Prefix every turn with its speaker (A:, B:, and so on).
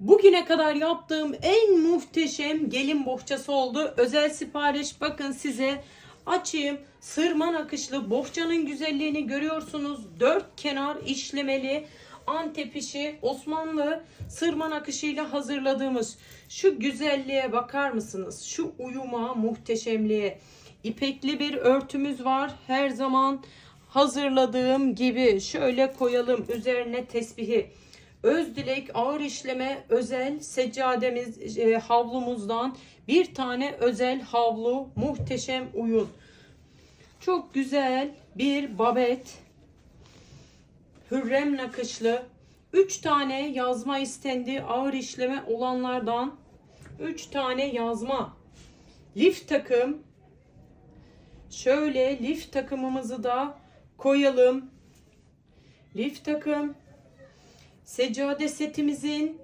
A: Bugüne kadar yaptığım en muhteşem gelin bohçası oldu. Özel sipariş bakın size açayım. Sırma nakışlı bohçanın güzelliğini görüyorsunuz. Dört kenar işlemeli Antep işi Osmanlı sırma nakışıyla hazırladığımız şu güzelliğe bakar mısınız? Şu uyuma muhteşemliğe. İpekli bir örtümüz var. Her zaman hazırladığım gibi şöyle koyalım üzerine tesbihi. Özdilek ağır işleme özel seccademiz e, havlumuzdan bir tane özel havlu muhteşem uyum. Çok güzel bir babet. Hürrem nakışlı. 3 tane yazma istendi ağır işleme olanlardan. 3 tane yazma. Lif takım. Şöyle lif takımımızı da koyalım. Lif takım. Seccade setimizin